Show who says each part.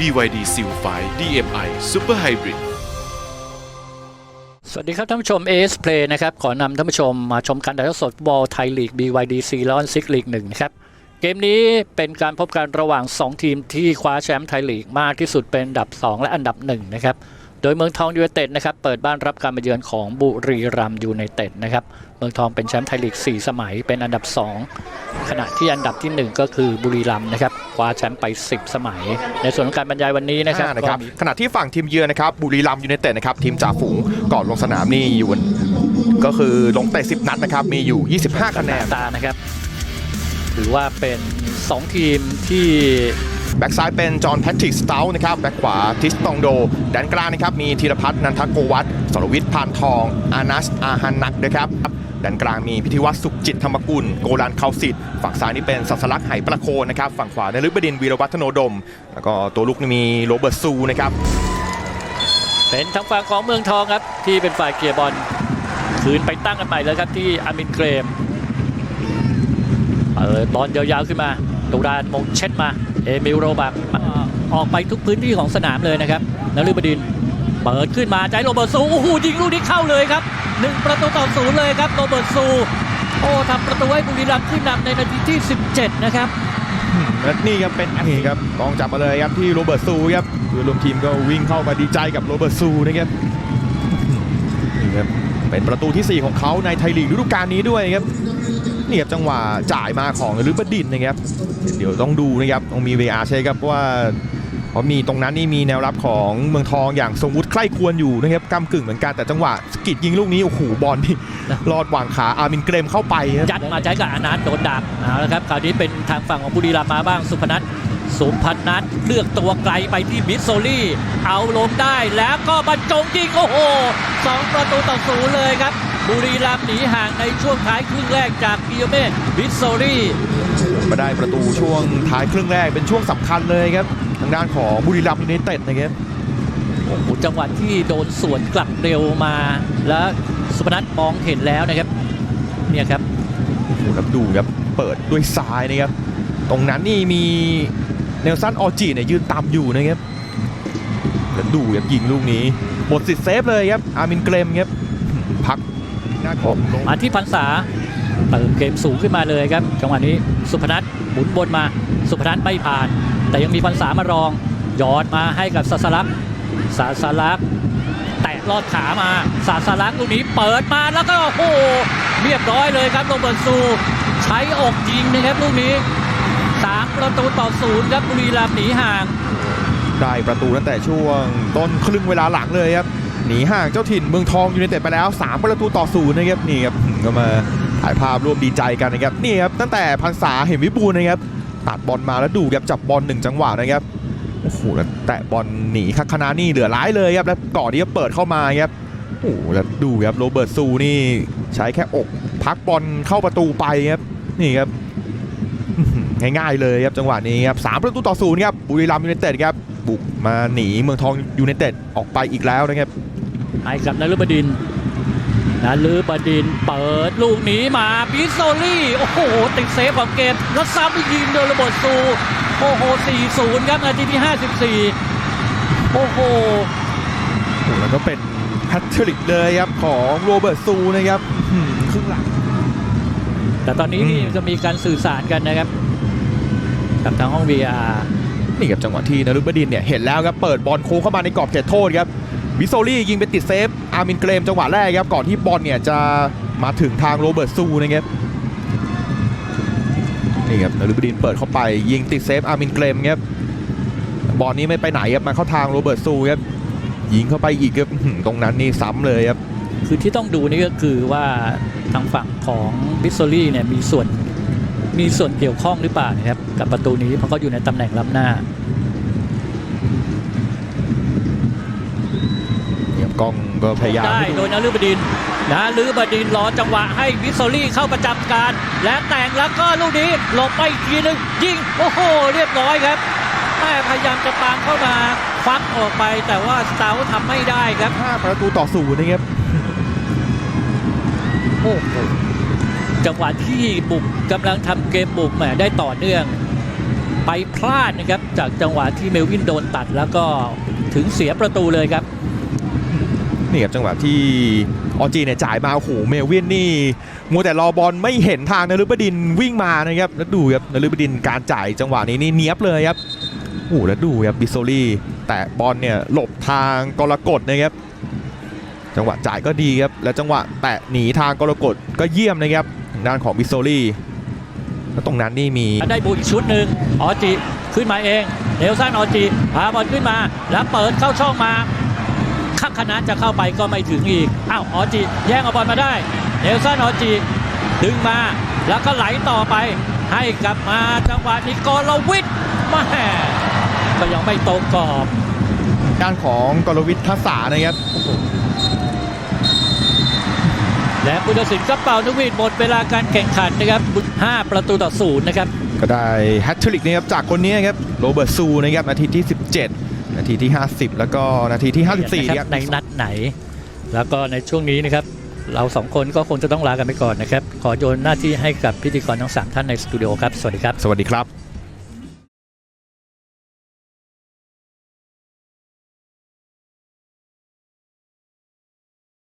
Speaker 1: BYD Seal 5 DMI Super Hybrid
Speaker 2: สวัสดีครับท่านผู้ชม AS Play นะครับ ขอนำท่านผู้ชมมาชมการถ่ายทอดสดบอลไทยลีก BYD c ลอนซิกลีกหนึ่งนะครับ เกมนี้เป็นการพบกันระหว่าง 2 ทีมที่คว้าแชมป์ไทยลีกมากที่สุดเป็นอันดับ 2 และอันดับ1นะครับ โดยเมืองทองยูไนเต็ดนะครับเปิดบ้านรับการมาเยือนของบุรีรัมย์ยูไนเต็ดนะครับเมืองทองเป็นแชมป์ไทยลีก 4 สมัยเป็นอันดับ 2 ขณะที่อันดับทีหนึ่1 ก็คือบุรีรัมย์นะครับคว้าแชมป์ไป 10 สมัย ในส่วนของการบรรยายวันนี้นะครับ
Speaker 3: ห้านะครับ
Speaker 2: ก็มี
Speaker 3: ขณะที่ฝั่งทีมเยือนนะครับบุรีรัมย์ยูไนเต็ดนะครับทีมจ่าฝูงก่อนลงสนามนี่อยู่ก็คือลงเตะ10 นัดนะครับมีอยู่ 25 คะแนน
Speaker 2: ตานะครับถือว่าเป็น 2 ทีมที่
Speaker 3: แบ็กซ้ายเป็นจอห์นแพทริกสเตลนะครับแบ็กขวาทิสตองโดแดนกลางนะครับมีธีรพัฒน์นันทโกวัตสรวิทย์พานทองอานัสอาฮันนักนะครับแดนกลางมีพิธีวัฒน์สุขจิตธรรมกุลโกลันเขาสิทธิ์ฝั่งซ้ายนี่เป็นสัสลักษ์ไหประโคนนะครับฝั่งขวาในฤบดินทร์วีรวัฒโนดม แล้วก็ตัวลุกนี่มีโรเบิร์ตซูนะครับ
Speaker 2: เป็นทางฝั่งของเมืองทองครับ ที่เป็นฝ่ายเกียร์บอลคืนไปตั้งกันใหม่เลยครับที่อามินเกรมเปิดบอลยาวๆขึ้นมา ตูรานมงเช็ดมา เอมิลโรบักออกไปทุกพื้นที่ของสนามเลยนะครับนฤบดินเปิดขึ้นมาใจโรเบิร์ตซูโอ้โหยิงลูกนี้เข้าเลยครับหนึ่งประตูต่อศูนย์เลยครับโรเบิร์ตซูโอ้ทำประตูให้บุรีรัมย์ขึ้นนำในนาทีที่ 17 นะครับ
Speaker 3: และนี่ครับเป็นนี่ครับกองจับมาเลยครับที่โรเบิร์ตซูครับคือรวมทีมก็วิ่งเข้ามาดีใจกับโรเบิร์ตซูนะครับนี่ครับ เป็นประตูที่ 4 ของเขาในไทยลีกฤดูกาลนี้ด้วยครับนี่ครับจังหวะจ่ายมาของนฤบดินนะครับ เดี๋ยวต้องดูนะครับต้องมี VR ใช่ครับว่าเพราะมีตรงนั้นนี่มีแนวรับของเมืองทองอย่างทรงวุฒิใคร่ควรอยู่นะครับกำกึ่งเหมือนกันแต่จังหวะสกิดยิงลูกนี้โอ้โหบอลนี่ลอดหว่างขาอามินเกรมเข้าไป
Speaker 2: ยัดมาใช้กับอนัทโดนดักเอาละครับคราวนี้เป็นทางฝั่งของบุรีรัมย์มาบ้างสุพนัท สุพนัทเลือกตัวไกลไปที่มิสโซลี่ เอาลงได้แล้วก็บรรจงยิงโอ้โหสองประตูต่อศูนย์เลยครับ บุรีรัมย์หนีห่างในช่วงท้ายครึ่งแรกจากกิโอเมตมิสโซลี่
Speaker 3: มาได้ประตูช่วงท้ายครึ่งแรกเป็นช่วงสำคัญเลยครับ ทางด้านของบุรีรัมย์ยูไนเต็ดนะครับ
Speaker 2: โอ้โหจังหวะที่โดนสวนกลับเร็วมา แล้วสุพนัทมองเห็นแล้วนะครับ เนี่ยครับ
Speaker 3: โอ้โหครับดูครับเปิดด้วยซ้ายนะครับตรงนั้นนี่มี เนลสันออจีเนี่ยยืนตามอยู่นะครับแล้วดูครับยิงลูกนี้ หมดสิทธิ์เซฟเลยครับ อาร์มินเกรมครับพักหน้าของลง
Speaker 2: มาที่พันษาเติมเกมสูงขึ้นมาเลยครับจังหวะนี้สุพนัทหมุนบนมาสุพนัทไม่ผ่าน แต่ยังมีพันษามารองยอดมาให้กับซาสลักซาสลักแตะลอดขามาซาสลักลูกนี้เปิดมาแล้วก็โอ้โหเรียบร้อยเลยครับโรเบิร์ตซู ใช้อกยิงนะครับลูกนี้ สามประตูต่อศูนย์ครับบุรีรัมย์หนีห่าง
Speaker 3: ได้ประตูตั้งแต่ช่วงต้นครึ่งเวลาหลังเลยครับหนีห่างเจ้าถิ่นเมืองทองยูไนเต็ดไปแล้ว 3 ประตูต่อศูนย์นะครับนี่ครับก็มาถ่ายภาพร่วมดีใจกันนะครับนี่ครับตั้งแต่พันษาเห็นวิบูลนะครับตัดบอลมาแล้วดูครับจับบอลหนึ่งจังหวะนะครับโอ้โหแล้วแตะบอลหนีคักคณานี่เหลือร้ายเลยครับแล้วก่อนที่จะเปิดเข้ามาครับโอ้โหแล้วดูครับโรเบิร์ตซูนี่ใช้แค่อกพักบอลเข้าประตูไปครับนี่ครับ ง่ายๆเลยครับจังหวะนี้ครับสามประตูต่อศูนย์ครับบุรีรัมย์ยูไนเต็ดครับบุกมาหนีเมืองทองยูไนเต็ดออกไปอีกแล้วนะครับ
Speaker 2: ให้กับนฤบดินทร์นฤบดินทร์เปิดลูกหนีมาบิสโซลี่โอ้โหติดเซฟของเกมแล้วซ้ำอีกทีโดนระเบิดซูโอ้โห4-0ครับนาทีที่ 54 โอ้โห
Speaker 3: โอ้โหแล้วก็เป็นแฮตทริกเลยครับของโรเบิร์ตซูนะครับอื้อหือครึ่งหลัง
Speaker 2: แต่ตอนนี้นี่
Speaker 3: อืม
Speaker 2: จะมีการสื่อสารกันนะครับ กับทางห้อง VR
Speaker 3: นี่ครับจังหวะที่นรุบดินเนี่ยเห็นแล้วครับเปิดบอลโค้งเข้ามาในกรอบเขตโทษครับบิโซลี่ยิงไปติดเซฟอาร์มินเกรมจังหวะแรกครับก่อนที่บอลเนี่ยจะมาถึงทางโรเบิร์ตซูนะครับนี่ครับนรุบดินเปิดเข้าไปยิงติดเซฟอาร์มินเกรมครับบอลนี้ไม่ไปไหนครับมาเข้าทางโรเบิร์ตซูครับยิงเข้าไปอีกครับตรงนั้นนี่ซ้ำเลยครับ
Speaker 2: คือที่ต้องดูนี่ก็คือว่าทางฝั่งของบิสโซลี่เนี่ยมีส่วน มีส่วนเกี่ยวข้องหรือเปล่านะครับกับประตูนี้เพราะเขาอยู่ในตำแหน่งล้ำหน้า
Speaker 3: เนี่ยครับกล้องก็พยายาม
Speaker 2: ได้
Speaker 3: ให้
Speaker 2: โด
Speaker 3: ดู
Speaker 2: ยนาลือบดินทร์นาลือบดินทร์รอจังหวะให้วิสโซลี่เข้าประจำการ และแต่งแล้วก็ลูกนี้หลบไปอีกทีหนึงยิงโอ้โหเรียบร้อยครับแม่พยายามจะตามเข้ามาควักออกไปแต่ว่าสเตาทำไม่ได้ครับ
Speaker 3: ห้าประตูต่อศูนย์นะครับ
Speaker 2: โอ้โห จังหวะที่บุกกำลังทำเกมบุกแหมได้ต่อเนื่อง ไปพลาดนะครับจากจังหวะที่เมลวินโดนตัดแล้วก็ถึงเสียประตูเลยครับ
Speaker 3: นี่ครับจังหวะที่ออจีเนี่ยจ่ายมาโอ้โหเมลวินนี่มัวแต่รอบอลไม่เห็นทางนฤบดินวิ่งมานะครับแล้วดูครับนฤบดินการจ่ายจังหวะนี้นี่เนียบเลยครับโอ้แล้วดูครับบิโซลี่แต่บอลเนี่ยหลบทางกรกฎนะครับจังหวะจ่ายก็ดีครับและจังหวะแตะหนีทางกรกฎก็เยี่ยมนะครับ ด้านของบิโซลี่แล้วตรงนั้นนี่มี
Speaker 2: ได้บุญชุดหนึ่งออจิขึ้นมาเองเนลสันออจิพาบอลขึ้นมา แล้วเปิดเข้าช่องมาข้างคณะจะเข้าไปก็ไม่ถึงอีกอ้าวออจิแย่งเอาบอลมาได้เนลสันออจิดึงมาแล้วก็ไหลต่อไปให้กลับมาจังหวะนี้กรวิทย์แมาก็ยังไม่ตรงกรอบ
Speaker 3: ด้านของกรวิทย์ทัศานะครับ
Speaker 2: และพุทธศิลป์ก็เป่านกหวีดหมดเวลาการแข่งขันนะครับ 5 ประตูต่อศูนย์นะครับ
Speaker 3: ก็ได้แฮตทริกนะครับจากคนนี้ครับโรเบิร์ตซูนะครับนาทีที่ 17 นาทีที่ 50 แล้วก็นาทีที่ 54
Speaker 2: นะ
Speaker 3: ค
Speaker 2: ค
Speaker 3: รั
Speaker 2: รับบในนัดไหน แล้วก็ในช่วงนี้นะครับ เราสองคนก็คงจะต้องลากันไปก่อนนะครับ ขอโยนหน้าที่ให้กับพิธีกรทั้งสามท่านในสตูดิโอครับ สวัสดีครับ
Speaker 3: สวัสดีครับ